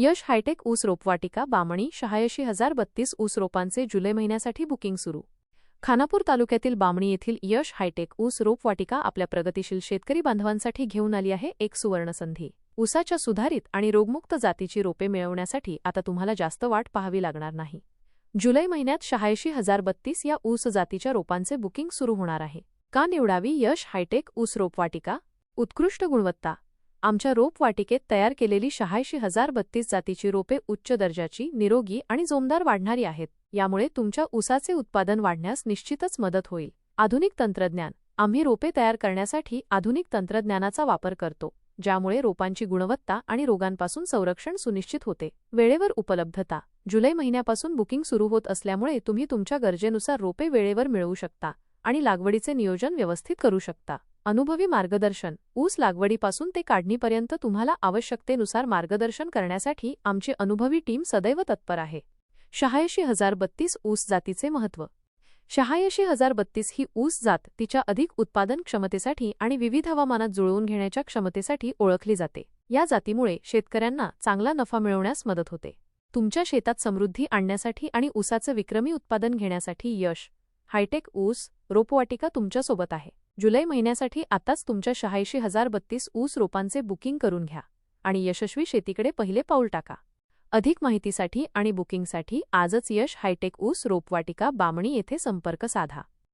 यश hi tech ऊस रोपवाटिका बामणी शहाऐंशी हजार बत्तीस ऊस रोपांचे जुलै महिन्यासाठी बुकिंग सुरू. खानापूर तालुक्यातील बामणी येथील यश हायटेक ऊस रोपवाटिका आपल्या प्रगतीशील शेतकरी बांधवांसाठी घेऊन आली आहे एक सुवर्णसंधी. ऊसाच्या सुधारित आणि रोगमुक्त जातीची रोपे मिळवण्यासाठी आता तुम्हाला जास्त वाट पाहावी लागणार नाही. जुलै महिन्यात शहाऐंशी हजार बत्तीस या ऊस जातीच्या रोपांचे बुकिंग सुरू होणार आहे. का निवडावी यश हायटेक ऊस रोपवाटिका? उत्कृष्ट गुणवत्ता आमच्या रोपवाटिकेत तयार केलेली शहाऐंशी हजार बत्तीस जातीची रोपे उच्च दर्जाची निरोगी आणि जोमदार वाढणारी आहेत. यामुळे तुमच्या ऊसाचे उत्पादन वाढण्यास निश्चितच मदत होईल. आधुनिक तंत्रज्ञान. आम्ही रोपे तयार करण्यासाठी आधुनिक तंत्रज्ञानाचा वापर करतो ज्यामुळे रोपांची गुणवत्ता आणि रोगांपासून संरक्षण सुनिश्चित होते. वेळेवर उपलब्धता. जुलै महिन्यापासून बुकिंग सुरू होत असल्यामुळे तुम्ही तुमच्या गरजेनुसार रोपे वेळेवर मिळवू शकता आणि लागवडीचे नियोजन व्यवस्थित करू शकता. अनुभवी मार्गदर्शन. ऊस लागवडीपासून ते काढणीपर्यंत तुम्हाला आवश्यकतेनुसार मार्गदर्शन करण्यासाठी आमची अनुभवी टीम सदैव तत्पर आहे. शहाऐंशी हजार बत्तीस ऊस जातीचे महत्त्व शहाऐंशी हजार बत्तीस ही ऊस जात तिच्या अधिक उत्पादन क्षमतेसाठी आणि विविध हवामानात जुळवून घेण्याच्या क्षमतेसाठी ओळखली जाते. या जातीमुळे शेतकऱ्यांना चांगला नफा मिळवण्यास मदत होते. तुमच्या शेतात समृद्धी आणण्यासाठी आणि ऊसाचं विक्रमी उत्पादन घेण्यासाठी यश. हायटेक ऊस रोपवाटिका तुमच्यासोबत आहे. जुलै महिन्यासाठी आताच तुमच्या शहाऐंशी हजार बत्तीस ऊस रोपांचे बुकिंग करून घ्या आणि यशस्वी शेतीकडे पहिले पाऊल टाका. अधिक माहितीसाठी आणि बुकिंगसाठी आजच यश हायटेक ऊस रोपवाटिका बामणी येथे संपर्क साधा.